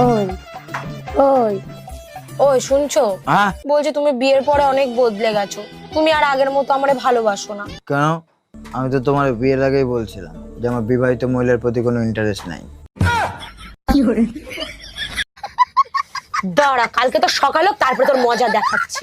ওই ওই ওই শুনছো? হ্যাঁ? বলছি তুমি বিয়ের পরে অনেক বদলে গেছো। তুমি আর আগের মতো আমারে ভালোবাসো না। কেন? আমি তো তোমার বিয়ের আগেই বলছিলাম যে আমার বিবাহিত মহিলার প্রতি কোনো ইন্টারেস্ট নাই। দাঁড়া কালকে তো সকাল হোক তারপরে তোর মজা দেখাচ্ছি।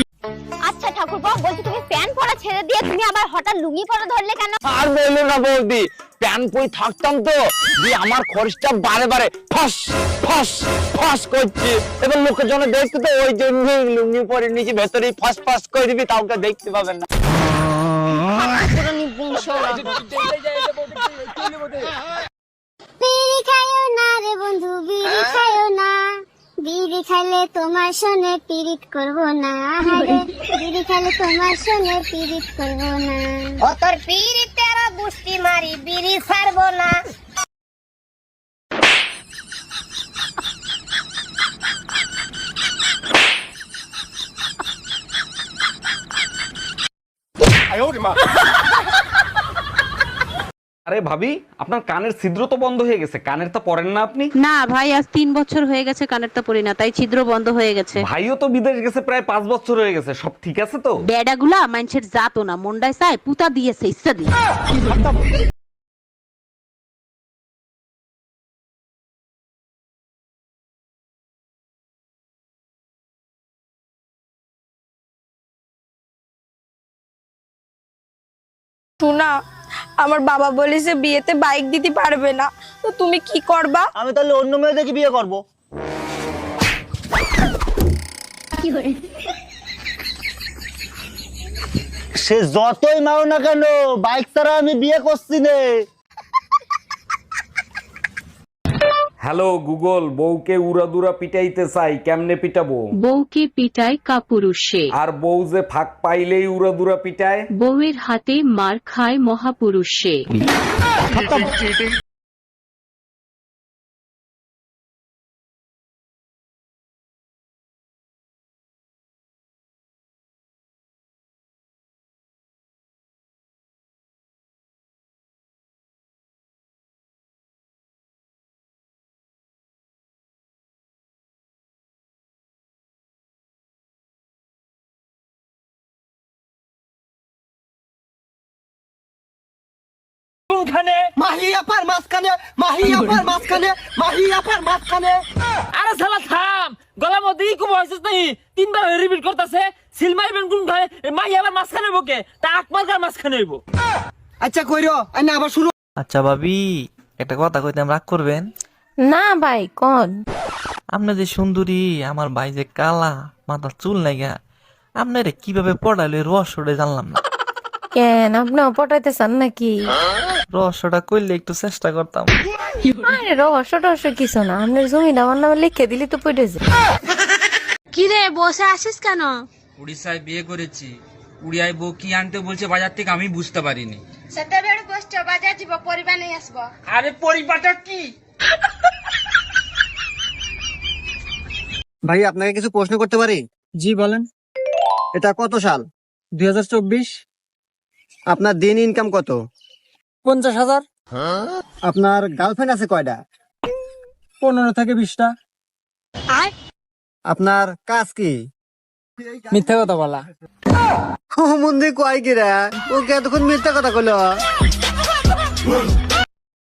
ঠাকুরপো বলছি তুমি প্যান্ট পরা ছেড়ে দিয়ে তুমি আবার হঠাৎ লুঙ্গি পরা ধরলে কেন? আর বলল না বৌদি থাকতাম তো দিয়ে আমার খরচটা বারে বারে ফস ফস ফস করছে। এবার লোকের জন্য দেখতে তো ওই জন্য লুঙ্গি পরে নিচে ভেতরে ফস ফস করে দিবি কাউকে দেখতে পাবেন না। বিড়ি খাইও না রে বন্ধু বিড়ি না বিড়ি খাইলে তোমার সনে পিরিত করব না। রে বিড়ি খাইলে তোমার সনে পিরিত করব না। ও তোর পিরিত তেরা বুষ্টি মারি বিড়ি ছাড়বো না। আরে ভাবি আপনার কানের ছিদ্র তো বন্ধ হয়ে গেছে কানের তো পরেন না আপনি। না ভাই আজ তিন বছর হয়ে গেছে কানেরটা পরি না তাই ছিদ্র বন্ধ হয়ে গেছে। ভাইও তো বিদেশ গেছে প্রায় পাঁচ বছর হয়ে গেছে সব ঠিক আছে তো? বেডাগুলা মানুষের জাতো না মন্ডায় চায় পুতা দিয়েছে ইচ্ছা দিয়ে। টুনা আমার বাবা বলেছে বিয়েতে বাইক দিতে পারবে না। তো তুমি কি করবা? আমি তাহলে অন্য মেয়ে দেখে বিয়ে করব। সে যতই মাও না কেন বাইক তারা আমি বিয়ে করছি নে। হ্যালো গুগল বউকে উড়াদুরা পিটাইতে চাই কেমনে পিটাবো? বউকে পিটায় কাপুরুষে। আর বউ যে ফাঁক পাইলেই উড়াদুরা পিটায়? বউয়ের হাতে মার খায় মহাপুরুষে। কোনখানে? মাহি আপার মাঝখানে মাহি আপার মাঝখানে মাহি আপার মাঝখানে। আরে শালা থাম। গলার মধ্যে নাই তিনবার রিপিট করতেছে। সিল মারিবেন কোন ঘরে আবার মাঝখানে বকে তা আকমার গার মাঝখানে হইব? আচ্ছা কইরো আবার শুনো। আচ্ছা ভাবি একটা কথা কইতাম রাগ করবেন? না ভাই কোন? আপনি যে সুন্দরী আমার ভাই যে কালা মাথা চুল নাইগা আপনারে কীভাবে পড়াইলো রহস্যটা জানলাম না। কেন? আপনিও পটাইতে চান নাকি? রহস্যটা করলে একটু চেষ্টা করতাম। আরে রহস্য টহস্য কিছু না আপনার জমিটা আমার নামে লিখে দিলি তো পড়ে যায়। কি রে বসে আসিস কেন? উড়িষ্যায় বিয়ে করেছি। উড়িয়ায় বউ কি আনতে বলছে বাজার থেকে আমি বুঝতে পারিনি। সেটা বেড়ে বসছো বাজার যাব পরিবার নিয়ে আসব। আরে পরিবারটা কি? ভাই আপনাকে কিছু প্রশ্ন করতে পারি? জি বলেন। এটা কত সাল? দুই হাজার চব্বিশ। আপনার দিন ইনকাম কত? পঞ্চাশ হাজার। আপনার গার্লফ্রেন্ড আছে কয়টা? পনেরো থেকে বিশটা। আপনার কাজ কি? মিথ্যা কথা বলা। মন্দির মন্দি কয় কিরা? ওকে এতক্ষণ মিথ্যা কথা কইলো?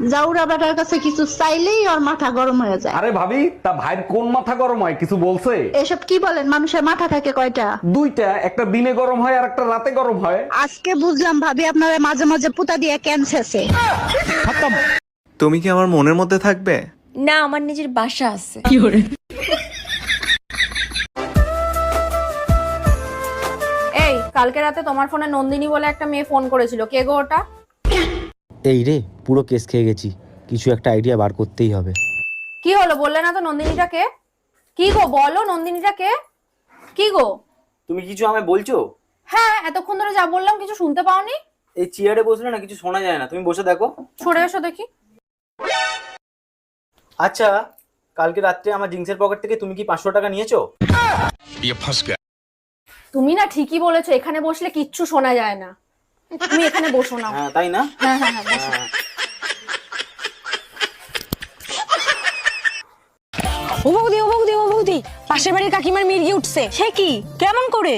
জাউরা বেটার কাছে কিছু চাইলেই ওর মাথা গরম হয়ে যায়। আরে ভাবি তা ভাইয়ের কোন মাথা গরম হয়? কিছু বলছে? এসব কি বলেন? মানুষের মাথা থাকে কয়টা? দুইটা একটা দিনে গরম হয় আর একটা রাতে গরম হয়। আজকে বুঝলাম ভাবি আপনারা মাঝে মাঝে পুতা দিয়ে ক্যান্সেছে তুমি কি আমার মনের মধ্যে থাকবে? না আমার নিজের বাসা আছে। এই কালকে রাতে তোমার ফোনে নন্দিনী বলে একটা মেয়ে ফোন করেছিল। কে গো ওটা? এই রে পুরো কেস খেয়ে গেছি। কিছু একটা আইডিয়া বার করতেই হবে। কি হলো? বললে না তো নন্দিনীটা কে কি গো? বলো নন্দিনীটা কে কি গো? তুমি কিছু আমায় বলছো? হ্যাঁ এতক্ষণ ধরে যা বললাম কিছু শুনতে পাওনি? এই চেয়ারে বসলে না কিছু শোনা যায় না। তুমি বসে দেখো। সরে এসো দেখি। আচ্ছা কালকে রাত্রে আমার জিন্সের পকেট থেকে তুমি কি পাঁচশো টাকা নিয়েছো? তুমি না ঠিকই বলেছ এখানে বসলে কিচ্ছু শোনা যায় না। তুমি এখানে বসো না হ্যাঁ তাই না? হ্যাঁ হ্যাঁ হ্যাঁ বসো। হ্যাঁ। ও বৌদি ও বৌদি ও বৌদি পাশের বাড়ির কাকিমার মির্গি উঠছে। সে কি? কেমন করে?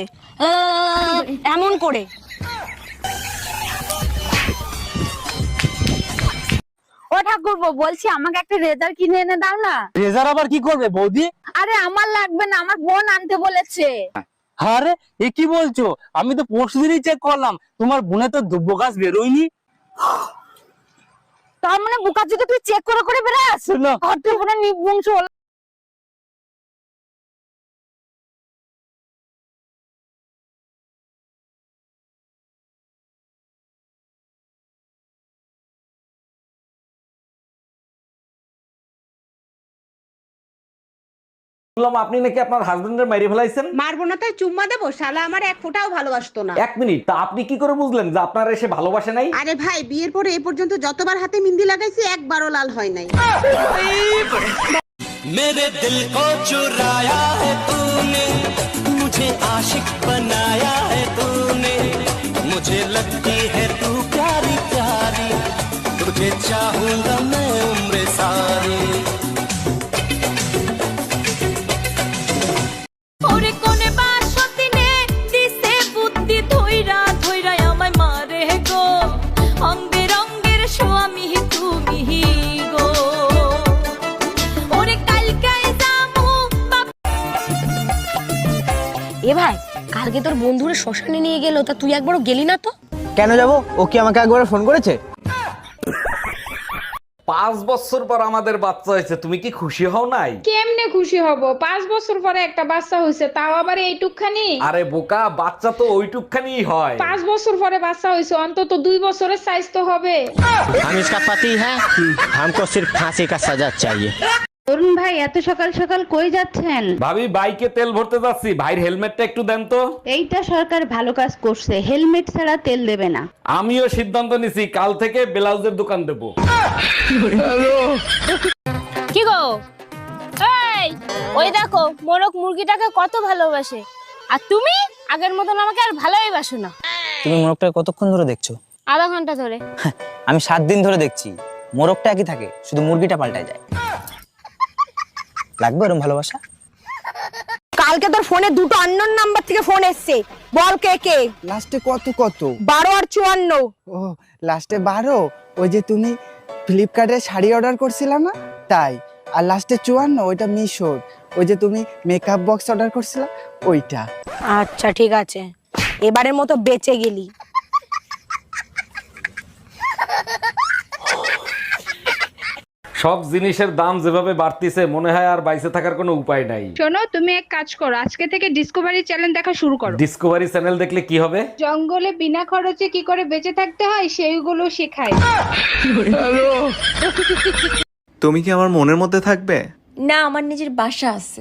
এমন করে। ও ঠাকুরপো বলছি আমাকে একটা রেজার কিনে এনে দাও না। রেজার আবার কি করবে বৌদি? আরে আমার লাগবে না আমার বোন আনতে বলেছে। আরে এ কি বলছো? আমি তো পরশু দিনই চেক করলাম। তোমার বোনে তো দুব্য গাছ বেরোয়নি। তার মানে বুকা চোখে তুই চেক করে করে বেড়াস? আর তুই বোনের নিবংশ হলো। শুনলাম আপনি নাকি আপনার হাজবেন্ডের মেরে ফেলাইছেন মারবো না তাই চুম্মা দেবো শালা আমার এক ফোঁটাও ভালোবাসতো না এক মিনিট তা আপনি কি করে বুঝলেন যে আপনার এসে ভালোবাসে নাই আরে ভাই বিয়ের পরে এ পর্যন্ত যতবার হাতে মিন্দি লাগাইছি একবারও লাল হয় নাই मेरे दिल को चुराया है तूने मुझे आशिक बनाया है तूने मुझे लगती है तू प्यारी प्यारी तुझे चाहूंगा मैं কালকে তোর বন্ধুরে শ্মশানে নিয়ে গেল তা তুই একবারও গেলি না তো কেন যাব ও কি আমাকে একবার ফোন করেছে পাঁচ বছর পর আমাদের বাচ্চা হয়েছে তুমি কি খুশি হও নাই কেমনে খুশি হব পাঁচ বছর পরে একটা বাচ্চা হয়েছে তাও আবার এইটুকখানি আরে বোকা বাচ্চা তো ওইটুকখানি হয় পাঁচ বছর পরে বাচ্চা হয়েছে অন্তত দুই বছরের সাইজ তো হবে हम इसका पति है हमको सिर्फ फांसी का सजा चाहिए অরুণ ভাই এত সকাল সকাল কই যাচ্ছেন? ভাবি বাইকে তেল ভরতে যাচ্ছি। ভাইয়ের হেলমেটটা একটু দেন তো। এইটা সরকার ভালো কাজ করছে। হেলমেট ছাড়া তেল দেবে না। আমিও সিদ্ধান্ত নিছি কাল থেকে ব্লাউজের দোকান দেবো। কি গো? এই ওই দেখো মোরক মুরগিটাকে কত ভালোবাসে। আর তুমি? আগের মতন আমাকে আর ভালোই বাসো না। তুমি মোরগটা কতক্ষণ ধরে দেখছ? আধা ঘণ্টা ধরে। আমি সাত দিন ধরে দেখছি। মোরগটা একই থাকে শুধু মুরগিটা পাল্টায় যায়। লাগবে এরকম ভালোবাসা? কালকে তোর ফোনে দুটো আননোন নাম্বার থেকে ফোন এসছে। বল কে কে? লাস্টে কত কত? বারো আর চুয়ান্ন। ও লাস্টে বারো? ওই যে তুমি ফ্লিপকার্টে শাড়ি অর্ডার করছিলে না? তাই। আর লাস্টে চুয়ান্ন ওইটা মিশোর। ওই যে তুমি মেকআপ বক্স অর্ডার করছিলে ওইটা। আচ্ছা ঠিক আছে। এবারের মতো বেঁচে গেলি। সব জিনিসের দাম যেভাবে বাড়তিছে মনে হয় আর বাইসে থাকার কোনো উপায় নাই। শোনো তুমি এক কাজ করো আজকে থেকে ডিসকভারি চ্যানেল দেখা শুরু করো। ডিসকভারি চ্যানেল দেখলে কি হবে? জঙ্গলে বিনা খরচে কি করে বেঁচে থাকতে হয় সেইগুলো শেখায়। তুমি কি আমার মনের মধ্যে থাকবে? না আমার নিজের বাসা আছে।